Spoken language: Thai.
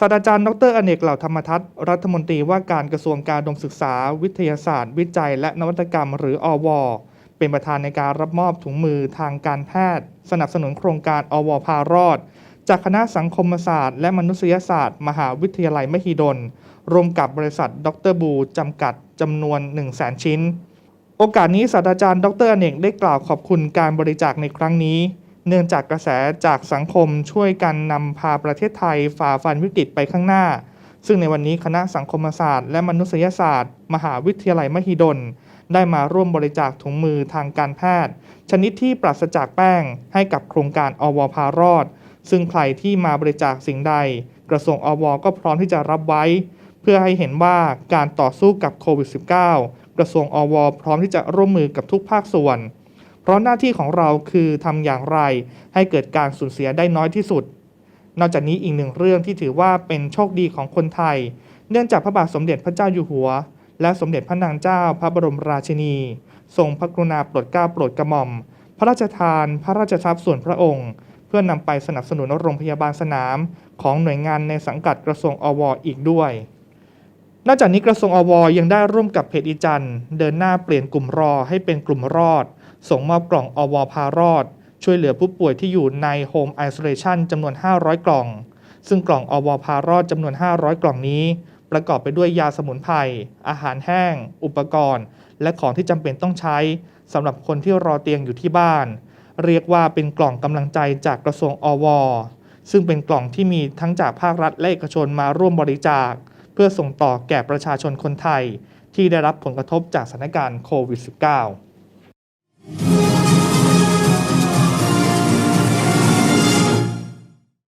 ศาสตราจารย์ดรอเนกเหล่าธรรมทัศน์รัฐมนตรีว่าการกระทรวงการดมศึกษา วิทยาศาสตร์ วิจัย และนวัตกรรม หรืออว เป็นประธานในการรับมอบถุงมือทางการแพทย์ สนับสนุนโครงการอวพารอด จากคณะสังคมศาสตร์ และมนุษยศาสตร์ มหาวิทยาลัยมหิดลรวมกับบริษัทดรบูจำกัดจำนวน 1 0 0 0 0แชิ้น โอกาสนี้ศาสตราจารย์ดรอเนกได้กล่าวขอบคุณการบริจาคในครั้งนี้ เนื่องจากกระแสจากสังคมช่วยกันนำพาประเทศไทยฝ่าฟันวิกฤตไปข้างหน้า ซึ่งในวันนี้คณะสังคมศาสตร์และมนุษยศาสตร์ มหาวิทยาลัยมหิดล ได้มาร่วมบริจาคถุงมือทางการแพทย์ ชนิดที่ปราศจากแป้งให้กับโครงการอวพารอด ซึ่งใครที่มาบริจาคสิ่งใด กระทรวงอวก็พร้อมที่จะรับไว้ เพื่อให้เห็นว่าการต่อสู้กับโควิด -19 กระทรวงอว พร้อมที่จะร่วมมือกับทุกภาคส่วน เพราะหน้าที่ของเราคือทำอย่างไรให้เกิดการสูญเสียได้น้อยที่สุด นอกจากนี้อีกหนึ่งเรื่องที่ถือว่าเป็นโชคดีของคนไทย เนื่องจากพระบาทสมเด็จพระเจ้าอยู่หัว และสมเด็จพระนางเจ้าพระบรมราชินี ทรงพระกรุณาโปรดเกล้าโปรดกระหม่อม พระราชทานพระราชทรัพย์ส่วนพระองค์ เพื่อนำไปสนับสนุนโรงพยาบาลสนาม ของหน่วยงานในสังกัดกระทรวงอวอีกด้วย นอกจากนี้กระทรวงอวยังได้ร่วมกับเพจอีจันทร์เดินหน้าเปลี่ยนกลุ่มรอให้เป็นกลุ่มรอด ส่งมอบกล่องอวพารอด ช่วยเหลือผู้ป่วยที่อยู่ในโฮมไอโซเลชันจำนวน 500 กล่อง ซึ่งกล่องอวพารอดจำนวน 500 กล่องนี้ ประกอบไปด้วยยาสมุนไพรอาหารแห้ง อุปกรณ์ และของที่จำเป็นต้องใช้สำหรับคนที่รอเตียงอยู่ที่บ้าน เรียกว่าเป็นกล่องกำลังใจจากกระทรวงอวซึ่งเป็นกล่องที่มีทั้งจากภาครัฐและเอกชนมาร่วมบริจาค เพื่อส่งต่อแก่ประชาชนคนไทยที่ได้รับผลกระทบจากสถานการณ์โควิด -19